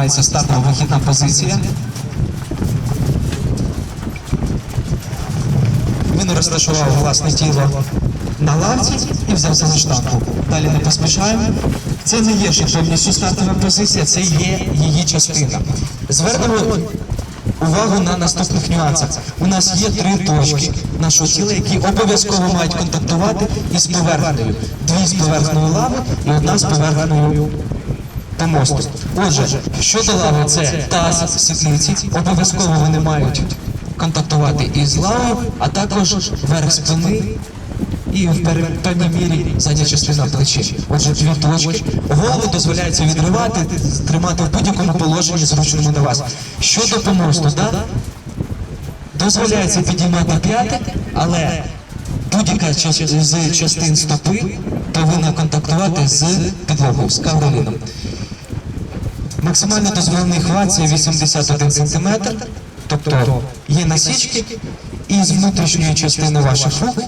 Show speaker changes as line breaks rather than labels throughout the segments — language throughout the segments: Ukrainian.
займається стартова вихідна позиція. Він розташував власне тіло на лавці і взявся за штангу. Далі не поспішаємо. Це не є ще повністю стартова позиція, це є її частина. Звернемо увагу на наступних нюансах. У нас є три точки нашого тіла, які обов'язково мають контактувати із поверхнею. Дві з поверхнею лави і одна з поверхнею помосту. Отже, щодо лави, це таз, сідниці, обов'язково вони мають контактувати із лавою, а також верх спини і в певній мірі задня частина плечі. Отже, дві точки. Голову дозволяється відривати, тримати в будь-якому положенні, зручному на вас. Щодо помосту, да? дозволяється підіймати п'яти, але будь-яка з частин стопи повинна контактувати з підлогою, з кавроліном. Максимально дозволений хват це 81 см, тобто є насічки, і з внутрішньої частини ваших рук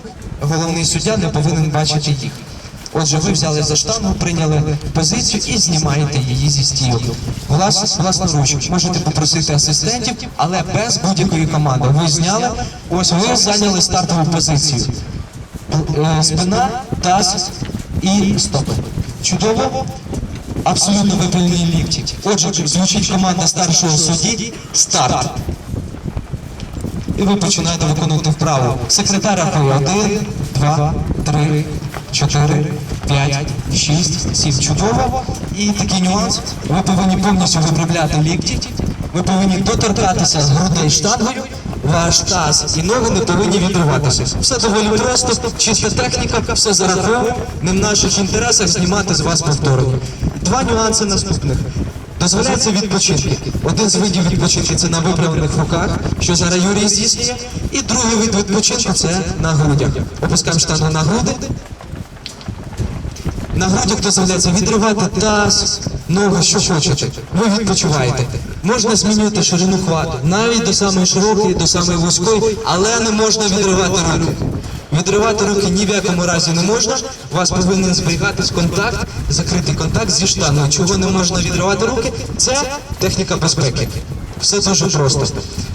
головний суддя не повинен бачити їх. Отже, ви взяли за штангу, прийняли позицію і знімаєте її зі стілу. Влас, власноруч можете попросити асистентів, але без будь-якої команди. Ви зняли, ось ви зайняли стартову позицію. Е, Спина, таз і стопи. Чудово. Абсолютно випрямлені лікті. Отже, звучить команда старшого судді старт. І ви починаєте виконувати вправу. Секретар рахує 1, 2, 3, 4, 5, 6, 7. Чудово. І такий нюанс. Ви повинні повністю виправляти лікті. Ви повинні доторкатися з грудей штангою. Ваш таз і ноги не повинні відриватися. Все доволі просто, чиста техніка, все зараховує. Не в наших інтересах знімати з вас повторення. Два нюанси наступних. Дозволяється відпочинки. Один з видів відпочинку це на виправлених руках, що зараз Юрій здійснює. І другий вид відпочинку це на грудях. Опускаємо штангу на груди. На грудях дозволяється відривати таз, ноги, що хочете. Ви відпочиваєте. Можна змінювати ширину хвату, навіть до самої широкої, до самої вузької, але не можна відривати руки. Відривати руки ні в якому разі не можна. Вас повинен зберігатись контакт, закритий контакт зі штангою. Чого не можна відривати руки? Це техніка безпеки. Все дуже просто.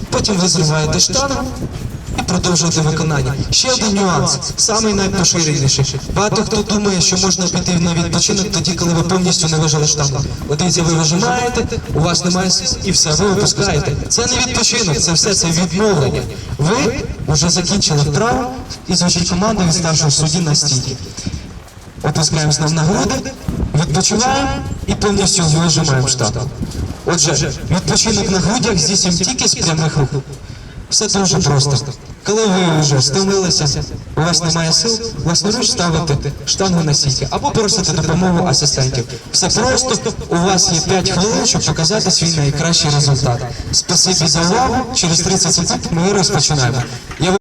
Потім ви зриваєте штангу і продовжуєте виконання. Ще один нюанс, самий найпоширеніший. Багато хто думає, що можна піти на відпочинок тоді, коли ви повністю не вижили штангу. Дивіться, ви вижимаєте, у вас немає сил і все, ви випускаєте. Це не відпочинок, це все це відновлення. Ви вже закінчили вправу і звучить команда від старшого судді на стійки. Опускаємо знов на груди, відпочиваємо і повністю вижимаємо штангу. Отже, відпочинок на грудях здійснюємо тільки з прямих рук. Все дуже просто. Коли ви вже стомилися, у вас немає сил, власноруч ставити штангу на сітки або просити допомогу асистентів. Все просто, у вас є 5 хвилин, щоб показати свій найкращий результат. Спасибі за увагу. Через 30 секунд ми розпочинаємо.